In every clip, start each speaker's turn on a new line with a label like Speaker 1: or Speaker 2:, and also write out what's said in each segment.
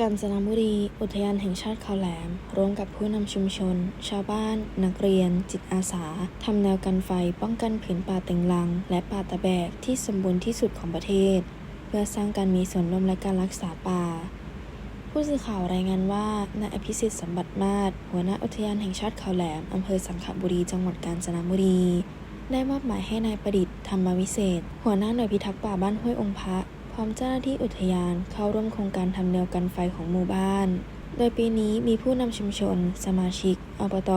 Speaker 1: กาญจนบุรีอุทยานแห่งชาติเขาแหลม ร่วมกับผู้นำชุมชน ชาวบ้าน นักเรียน จิตอาสาทำแนวกันไฟป้องกันผืนป่าเต็งลัง และป่าตะแบกที่สมบูรณ์ที่สุดของประเทศ เพื่อสร้างการมีส่วนร่วมและการรักษาป่า ผู้สื่อข่าวรายงานว่านายอภิสิทธิ์สมบัติมาศหัวหน้าอุทยานแห่งชาติเขาแหลมอำเภอสังขบุรีจังหวัดกาญจนบุรีได้มอบหมายให้นายประดิษฐ์ธรรมวิเศษ หัวหน้าหน่วยพิทักษ์ป่าบ้านห้วยองค์พระ ร้อมเจ้าหน้าที่อุทยานเข้าร่วมโครงการทำแนวกันไฟของหมู่บ้าน โดยปีนี้มีผู้นำชุมชน สมาชิก อบต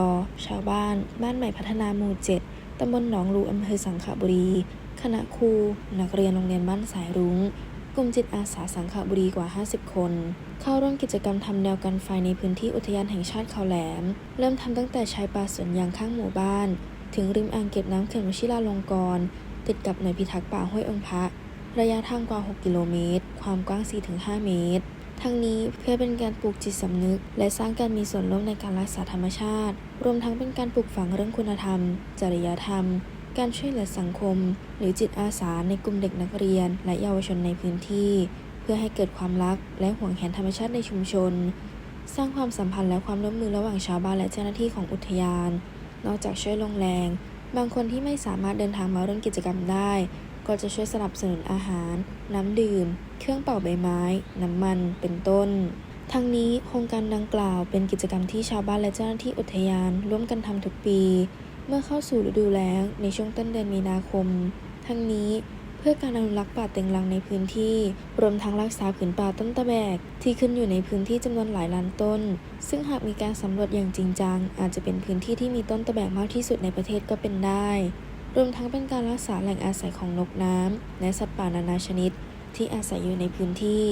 Speaker 1: ชาวบ้าน บ้านใหม่พัฒนาหมู่ 7ตำบลหนองลูอำเภอสังขบุรี คณะครู นักเรียนโรงเรียนบ้านสายรุง้ง กลุ่มจิตอาสาสังขบุรีกว่า 50 คน เข้าร่วมกิจกรรมทำแนวกันไฟในพื้นที่อุทยานแห่งชาติเขาแหลม เริ่มทำตั้งแต่ชายป่าสวนยางข้างหมู่บ้าน ถึงริมอ่างเก็บน้ำเขื่อนวชิราลงกรณ์ติดกับหน่วยพิทักษ์ป่าห้วยองพระ ระยะทางกว่า 6 กิโลเมตร ความกว้าง 4-5 เมตร ทั้งนี้เพื่อเป็นการปลูกจิตสำนึก และสร้างการมีส่วนร่วมในการรักษาธรรมชาติ รวมทั้งเป็นการปลูกฝังเรื่องคุณธรรม จริยธรรม การช่วยเหลือสังคม หรือจิตอาสาในกลุ่มเด็กนักเรียน และเยาวชนในพื้นที่ เพื่อให้เกิดความรักและห่วงแหนธรรมชาติในชุมชน สร้างความสัมพันธ์และความร่วมมือระหว่างชาวบ้านและเจ้าหน้าที่ของอุทยาน นอกจากช่วยลงแรง บางคนที่ไม่สามารถเดินทางมาร่วมกิจกรรมได้ ก็จะช่วยสนับสนุนอาหาร น้ำดื่ม เครื่องเป่าใบไม้ น้ำมัน เป็นต้น ทั้งนี้โครงการดังกล่าวเป็นกิจกรรมที่ชาวบ้านและเจ้าหน้าที่อุทยาน ร่วมกันทำทุกปี เมื่อเข้าสู่ฤดูแล้งในช่วงต้นเดือนมีนาคม ทั้งนี้เพื่อการอนุรักษ์ป่าเต็งรังในพื้นที่ รวมทั้งรักษาผืนป่าต้นตะแบก ที่ขึ้นอยู่ในพื้นที่จำนวนหลายล้านต้น ซึ่งหากมีการสำรวจอย่างจริงจัง อาจจะเป็นพื้นที่ที่มีต้นตะแบกมากที่สุดในประเทศก็เป็นได้ รวมทั้งเป็นการรักษาแหล่งอาศัยของนกน้ำและสัตว์ป่านานาชนิด ที่อาศัยอยู่ในพื้นที่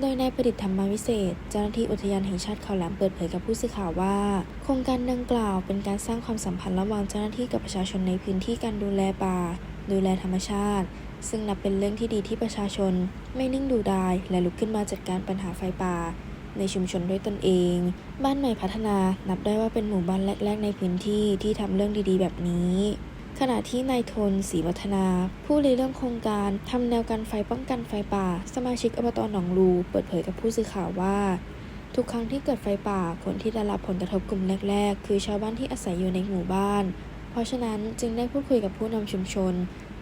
Speaker 1: โดยนายประดิษฐ์ธรรมวิเศษ เจ้าหน้าที่อุทยานแห่งชาติเขาแหลมเปิดเผยกับผู้สื่อข่าวว่า โครงการดังกล่าวเป็นการสร้างความสัมพันธ์ระหว่างเจ้าหน้าที่กับประชาชนในพื้นที่การดูแลป่า ดูแลธรรมชาติ ซึ่งนับเป็นเรื่องที่ดีที่ประชาชน ไม่นิ่งดูดายและลุกขึ้นมาจัดการปัญหาไฟป่าในชุมชนด้วยตนเอง บ้านใหม่พัฒนานับได้ว่าเป็นหมู่บ้านแรก ๆ ในพื้นที่ที่ทำเรื่องดีๆ แบบนี้ ขณะที่นายทนศรีวัฒนา ผู้ริเริ่มโครงการทำแนวกันไฟป้องกันไฟป่า สมาชิกอบตหนองลูเปิดเผยกับผู้สื่อข่าวว่า ทุกครั้งที่เกิดไฟป่าคนที่ได้รับผลกระทบกลุ่มแรก ๆ คือชาวบ้านที่อาศัยอยู่ในหมู่บ้าน เพราะฉะนั้นจึงได้พูดคุยกับผู้นำชุมชน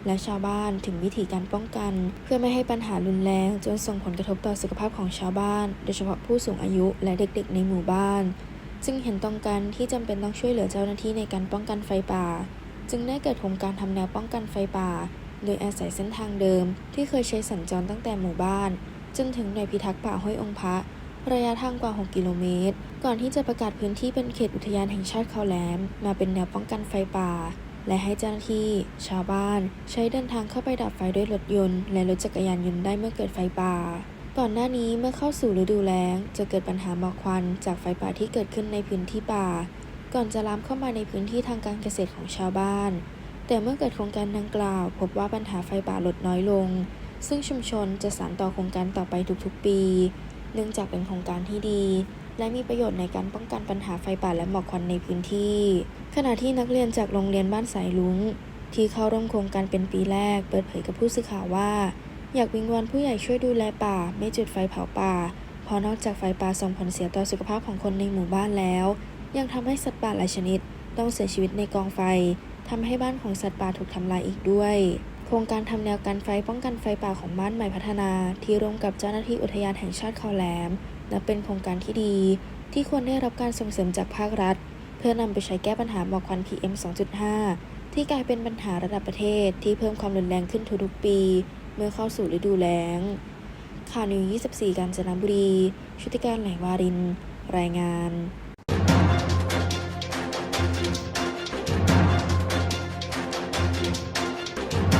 Speaker 1: และชาวบ้านถึงวิธีการป้องกัน เพื่อไม่ให้ปัญหารุนแรง จนส่งผลกระทบต่อสุขภาพของชาวบ้าน โดยเฉพาะผู้สูงอายุและเด็ก ๆ ในหมู่บ้านจึงเห็นตรงกันที่จำเป็นต้องช่วยเหลือเจ้าหน้าที่ในการป้องกันไฟป่า จึงได้เกิดโครงการทำแนวป้องกันไฟป่า โดยอาศัยเส้นทางเดิม ที่เคยใช้สัญจรตั้งแต่หมู่บ้าน จนถึงหน่วยพิทักษ์ป่าห้วยองค์พระระยะทางกว่า 6 กิโลเมตร ก่อนที่จะประกาศพื้นที่เป็นเขตอุทยานแห่งชาติเขาแหลม มาเป็นแนวป้องกันไฟป่า และให้เจ้าหน้าที่ ชาวบ้าน ใช้เดินทางเข้าไปดับไฟด้วยรถยนต์ และรถจักรยานยนต์ได้เมื่อเกิดไฟป่า ก่อนหน้านี้เมื่อเข้าสู่ฤดูแล้ง จะเกิดปัญหาหมอกควันจากไฟป่าที่เกิดขึ้นในพื้นที่ป่า ก่อนจะลามเข้ามาในพื้นที่ทางการเกษตรของชาวบ้าน แต่เมื่อเกิดโครงการดังกล่าว พบว่าปัญหาไฟป่าลดน้อยลง ซึ่งชุมชนจะสานต่อโครงการต่อไปทุกๆ ปี เนื่องจากเป็นโครงการที่ดี และมีประโยชน์ในการป้องกันปัญหาไฟป่าและหมอกควันในพื้นที่ ขณะที่นักเรียนจากโรงเรียนบ้านสายลุงที่เข้าร่วมโครงการเป็นปีแรก เปิดเผยกับผู้สื่อข่าวว่า อยากวิงวอนผู้ใหญ่ช่วยดูแลป่า ไม่จุดไฟเผาป่า เพราะนอกจากไฟป่าส่งผลเสียต่อสุขภาพของคนในหมู่บ้านแล้ว ยังทำให้สัตว์ป่าหลายชนิด ต้องเสียชีวิตในกองไฟทำให้บ้านของสัตว์ป่าถูกทำลายอีกด้วย โครงการทำแนวกันไฟป้องกันไฟป่าของบ้านใหม่พัฒนา ที่ร่วมกับเจ้าหน้าที่อุทยานแห่งชาติเขาแหลมนับเป็นโครงการที่ดี ที่ควรได้รับการส่งเสริมจากภาครัฐ เพื่อนำไปใช้แก้ปัญหาหมอกควัน PM 2.5 ที่กลายเป็นปัญหาระดับประเทศที่เพิ่มความรุนแรงขึ้นทุกๆปี เมื่อเข้าสู่ฤดูแล้ง ข่าวนิว 24 กาญจนบุรี ชุติการไหลวาริน รายงาน